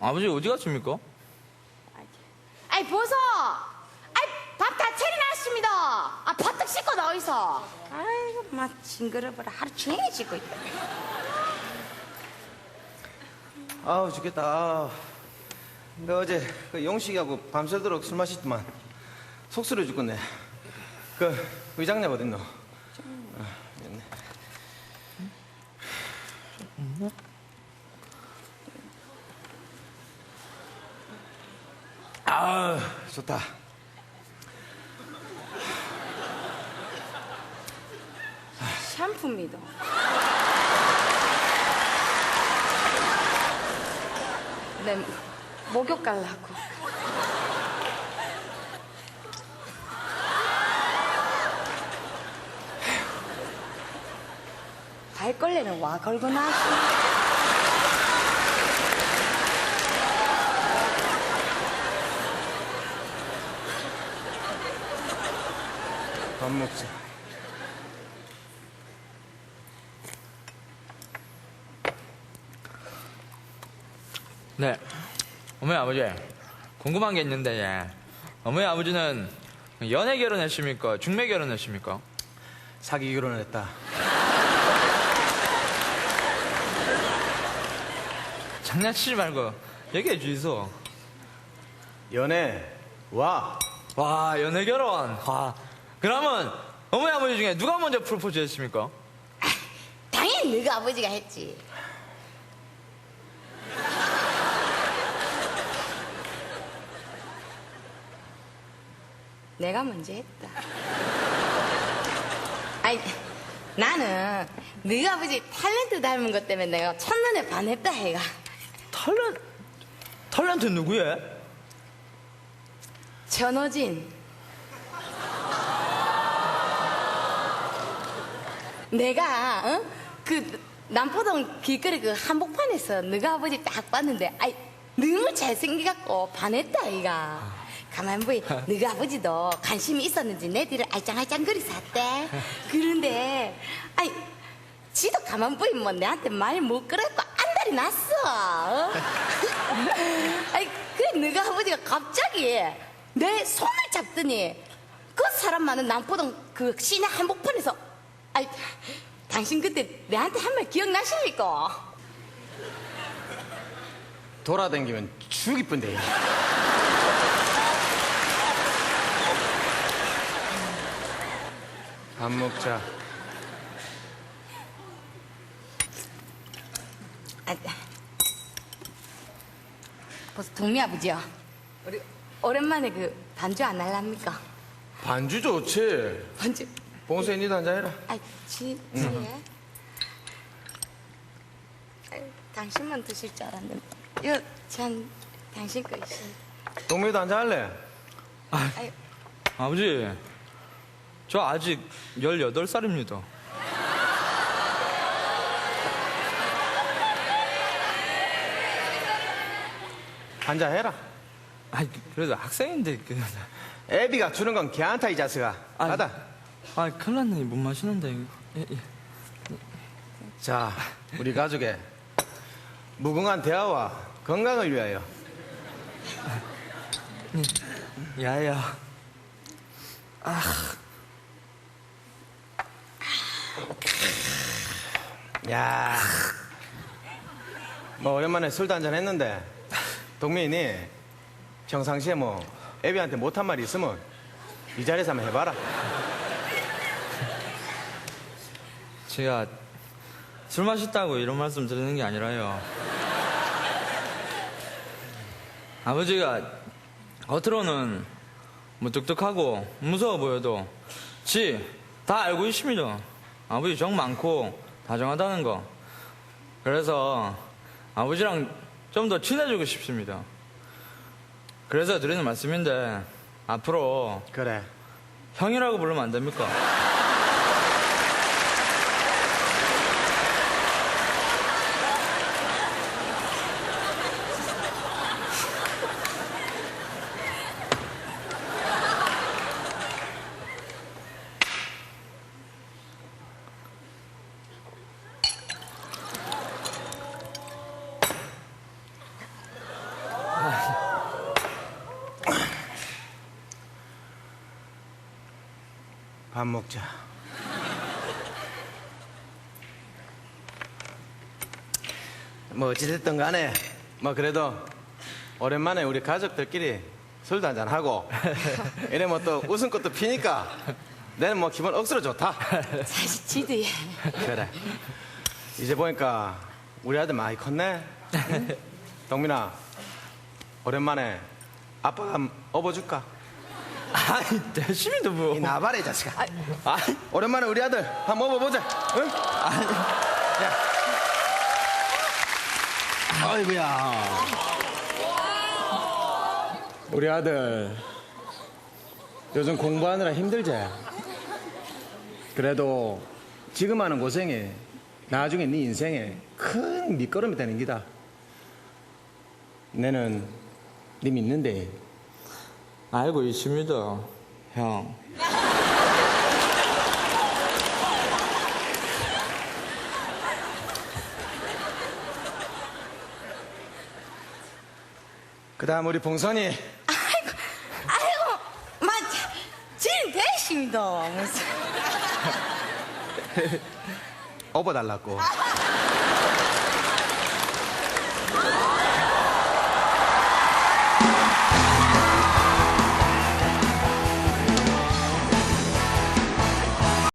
아버지 어디 가십니까? 아이 보소 아이 밥 다 차려놨습니다 아 바닥 씻고 나와있어 아이고 막 징그러워라 하루 종일 씻고 있다 아우 죽겠다. 아우. 나 어제 그 용식이하고 밤새도록 술 마셨더만 속쓰려 죽겠네. 그 의장님 어딨노? 아, 있네. 아 좋다. 샴푸입니다. 네 목욕 갈라고. 발걸레는 와 걸고 나시 밥 먹자. 네. 어머니 아버지 궁금한 게 있는데 예. 어머니 아버지는 연애 결혼했습니까? 중매 결혼했습니까? 사기 결혼을 했다. 장난치지 말고 얘기해 주이소. 연애 와. 와 연애 결혼. 와 그러면 어머니 아버지 중에 누가 먼저 프로포즈 했습니까? 당연히 너가 아버지가 했지 내가 먼저 했다 아니 나는 너가 아버지 탤런트 닮은 것 때문에 내가 첫눈에 반했다 해가 탤런트 탤런트 누구예? 전호진 내가 어? 그 남포동 길거리 그 한복판에서 너가 아버지 딱 봤는데 아이 너무 잘생겨갖고 반했다 아이가 가만 보이 너가 아버지도 관심이 있었는지 내 뒤를 알짱알짱거리 샀대 그런데 아이 지도 가만 보이 뭐 내한테 말 못 걸었고 안달이 났어 어? 아이 그래 너가 아버지가 갑자기 내 손을 잡더니 그 사람 많은 남포동 그 시내 한복판에서 아이 당신 그때 내한테 한 말 기억나십니까? 돌아다니면 죽 이쁜데. 밥 먹자. 아, 벌써 동미 아버지요 우리 오랜만에 그 반주 안 할랍니까? 반주 좋지. 반주 봉수에 니도 한잔 해라. 아이 지, 지혜 당신만 드실 줄 알았는데 이거 전 당신 거 있습니다 동미도 한잔 할래? 아이, 아버지 저 아직 18살입니다. 한잔 해라. 아 그래도 학생인데 그 애비가 주는 건 걔한테 이 자식아. 아니. 받아. 아 큰일 났네 못 마시는데. 예, 예. 자, 우리 가족의 무궁한 대화와 건강을 위하여. 야야 야, 뭐 오랜만에 술도 한잔 했는데 동민이 평상시에 뭐 애비한테 못한 말이 있으면 이 자리에서 한번 해봐라. 제가 술 마셨다고 이런 말씀 드리는 게 아니라요. 아버지가 겉으로는 무뚝뚝하고 무서워 보여도 지 다 알고 있습니다. 아버지 정 많고 다정하다는 거. 그래서 아버지랑 좀 더 친해지고 싶습니다. 그래서 드리는 말씀인데 앞으로 그래. 형이라고 부르면 안 됩니까? 밥 먹자. 뭐 어찌됐든 간에 뭐 그래도 오랜만에 우리 가족들끼리 술도 한잔 하고 이래 뭐또 웃음꽃도 피니까 내는 뭐 기분 억수로 좋다. 사실 지도야. 그래. 이제 보니까 우리 아들 많이 컸네. 응? 동민아, 오랜만에 아빠가 업어줄까? 아니, 대심이도 뭐. 이 나발의 자식아. 아니, 오랜만에 우리 아들 한번 업어보자. 응? 아니. 아이고야. 우리 아들 요즘 공부하느라 힘들지? 그래도 지금 하는 고생이 나중에 네 인생에 큰 밑거름이 되는 기다. 내는 네 믿는데 알고 있습니다, 형. 그 다음 우리 봉선이 아이고, 아이고, 마, 지금 대십니다. 무슨. 업어달라고. 아,